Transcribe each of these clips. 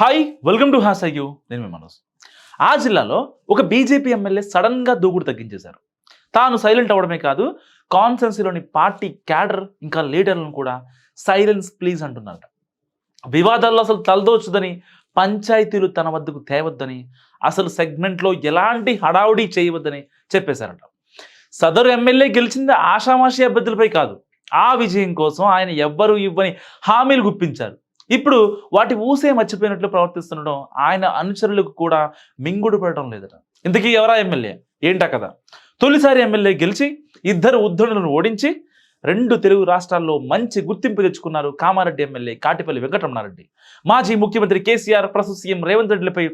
Hi welcome to హాస్ అయ్యూ నేను మీ మనోజ్. ఆ జిల్లాలో ఒక బీజేపీ ఎమ్మెల్యే సడన్గా దూకుడు తగ్గించేశారు. తాను సైలెంట్ అవ్వడమే కాదు కాన్సెన్సీలోని పార్టీ క్యాడర్ ఇంకా లీడర్లను కూడా సైలెన్స్ ప్లీజ్ అంటున్నారట. వివాదాల్లో అసలు తలదోచుదని పంచాయతీలు తన వద్దకు తేవద్దని అసలు సెగ్మెంట్లో ఎలాంటి హడావుడి చేయవద్దని చెప్పేశారట. సదరు ఎమ్మెల్యే గెలిచింది ఆషామాషి అభ్యర్థులపై కాదు ఆ విజయం కోసం ఆయన ఎవ్వరూ ఇవ్వని హామీలు గుప్పించారు. ఇప్పుడు వాటి ఊసే మర్చిపోయినట్లు ప్రవర్తిస్తుండడం ఆయన అనుచరులకు కూడా మింగుడు పడటం లేదట. ఇంతకీ ఎవరా ఎమ్మెల్యే? ఏంటా కదా తొలిసారి ఎమ్మెల్యే గెలిచి ఇద్దరు ఉద్ధరణులను ఓడించి రెండు తెలుగు రాష్ట్రాల్లో మంచి గుర్తింపు తెచ్చుకున్నారు కామారెడ్డి ఎమ్మెల్యే కాటిపల్లి వెంకటరమణారెడ్డి. మాజీ ముఖ్యమంత్రి కేసీఆర్ ప్రస్తుత సీఎం రేవంత్ రెడ్డిలపై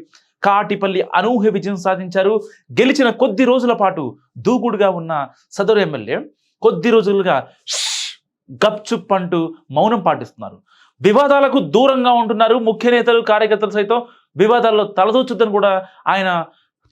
కాటిపల్లి అనూహ్య విజయం సాధించారు. గెలిచిన కొద్ది రోజుల పాటు దూకుడుగా ఉన్న సదరు ఎమ్మెల్యే కొద్ది రోజులుగా గప్చుప్ అంటూ మౌనం పాటిస్తున్నారు. వివాదాలకు దూరంగా ఉంటున్నారు. ముఖ్య నేతలు కార్యకర్తలు సైతం వివాదాల్లో తలదూచుద్దని కూడా ఆయన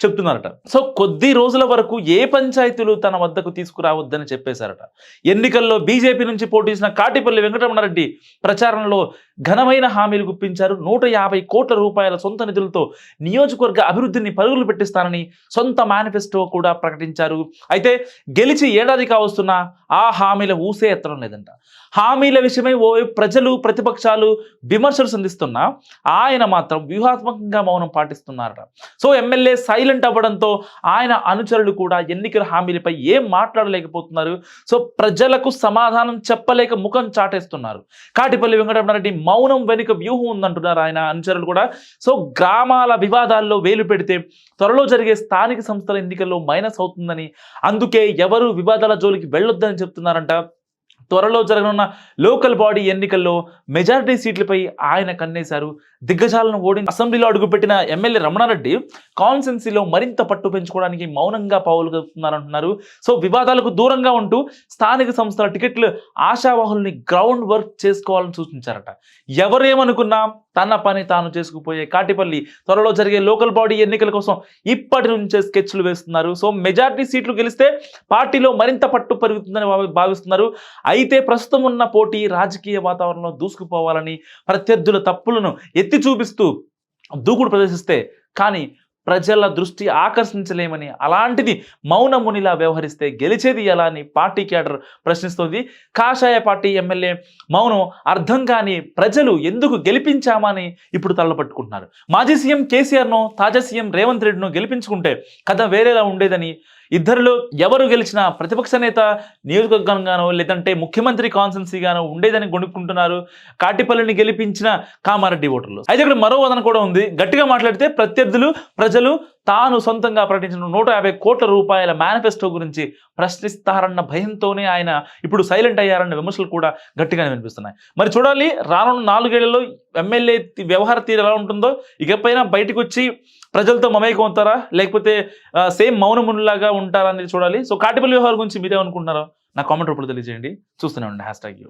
చెప్తున్నారట. సో కొద్ది రోజుల వరకు ఏ పంచాయతీలు తన వద్దకు తీసుకురావద్దని చెప్పేశారట. ఎన్నికల్లో బీజేపీ నుంచి పోటీ చేసిన కాటిపల్లి వెంకటరమణారెడ్డి ప్రచారంలో ఘనమైన హామీలు గుప్పించారు. నూట యాభై కోట్ల రూపాయల సొంత నిధులతో నియోజకవర్గ అభివృద్ధిని పరుగులు పెట్టిస్తానని సొంత మేనిఫెస్టో కూడా ప్రకటించారు. అయితే గెలిచి ఏడాది కావస్తున్నా ఆ హామీల ఊసే ఎత్తడం లేదంట. హామీల విషయమై ఓ ప్రజలు ప్రతిపక్షాలు విమర్శలు సంధిస్తున్నా ఆయన మాత్రం వ్యూహాత్మకంగా మౌనం పాటిస్తున్నారట. సో ఎమ్మెల్యే సైలెంట్ అవ్వడంతో ఆయన అనుచరులు కూడా ఎన్నికల హామీలపై ఏం మాట్లాడలేకపోతున్నారు. సో ప్రజలకు సమాధానం చెప్పలేక ముఖం చాటేస్తున్నారు. కాటిపల్లి వెంకటరమణారెడ్డి మౌనం వెనుక వ్యూహం ఉందంటున్నారు ఆయన అనుచరులు కూడా. సో గ్రామాల వివాదాల్లో వేలు పెడితే త్వరలో జరిగే స్థానిక సంస్థల ఎన్నికల్లో మైనస్ అవుతుందని అందుకే ఎవరు వివాదాల జోలికి వెళ్ళొద్దని చెప్తున్నారంట. త్వరలో జరగనున్న లోకల్ బాడీ ఎన్నికల్లో మెజారిటీ సీట్లపై ఆయన కన్నేశారు. దిగ్గజాలను ఓడి అసెంబ్లీలో అడుగుపెట్టిన ఎమ్మెల్యే రమణారెడ్డి కాన్సెన్సీలో మరింత పట్టు పెంచుకోవడానికి మౌనంగా పావులుగుతున్నారంటున్నారు సో వివాదాలకు దూరంగా ఉంటూ స్థానిక సంస్థల టికెట్లు ఆశావాహుల్ని గ్రౌండ్ వర్క్ చేసుకోవాలని సూచించారట. ఎవరేమనుకున్నా తన పని తాను చేసుకుపోయే కాటిపల్లి త్వరలో జరిగే లోకల్ బాడీ ఎన్నికల కోసం ఇప్పటి నుంచే స్కెచ్లు వేస్తున్నారు. సో మెజార్టీ సీట్లు గెలిస్తే పార్టీలో మరింత పట్టు పెరుగుతుందని భావిస్తున్నారు. అయితే ప్రస్తుతం ఉన్న పోటీ రాజకీయ వాతావరణంలో దూసుకుపోవాలని ప్రత్యర్థుల తప్పులను ఎత్తి చూపిస్తూ దూకుడు ప్రదర్శిస్తే కానీ ప్రజల దృష్టి ఆకర్షించలేమని అలాంటిది మౌనమునిలా వ్యవహరిస్తే గెలిచేది ఎలా అని పార్టీ క్యాడర్ ప్రశ్నిస్తోంది. కాషాయ పార్టీ ఎమ్మెల్యే మౌనం అర్థం కాని ప్రజలు ఎందుకు గెలిపించామని ఇప్పుడు తల్లపట్టుకుంటున్నారు మాజీ సీఎం కేసీఆర్ను తాజా సీఎం రేవంత్ రెడ్డిను గెలిపించుకుంటే కథ వేరేలా ఉండేదని ఇద్దరిలో ఎవరు గెలిచినా ప్రతిపక్ష నేత నియోజకవర్గంగానో లేదంటే ముఖ్యమంత్రి కాన్సెన్సీగానో ఉండేదని గొనుక్కుంటున్నారు కాటిపల్లిని గెలిపించిన కామారెడ్డి ఓటర్లు. అయితే ఇక్కడ మరో వదన కూడా ఉంది. గట్టిగా మాట్లాడితే ప్రత్యర్థులు ప్రజలు తాను సొంతంగా ప్రకటించిన నూట యాభై కోట్ల రూపాయల మేనిఫెస్టో గురించి ప్రశ్నిస్తారన్న భయంతోనే ఆయన ఇప్పుడు సైలెంట్ అయ్యారన్న విమర్శలు కూడా గట్టిగానే వినిపిస్తున్నాయి. మరి చూడాలి రానున్న నాలుగేళ్ళలో ఎమ్మెల్యే వ్యవహార తీరు ఎలా ఉంటుందో? ఇకపైన బయటకు వచ్చి ప్రజలతో మమేకం అవుతారా? లేకపోతే సేమ్ మౌనమునిలాగా ఉంటారా అనేది చూడాలి. సో కాటిపల్లి వ్యవహారం గురించి మీరేమనుకుంటున్నారో నా కామెంట్ రూపంలో తెలియజేయండి. చూస్తూనే ఉండండి. Hashtag you.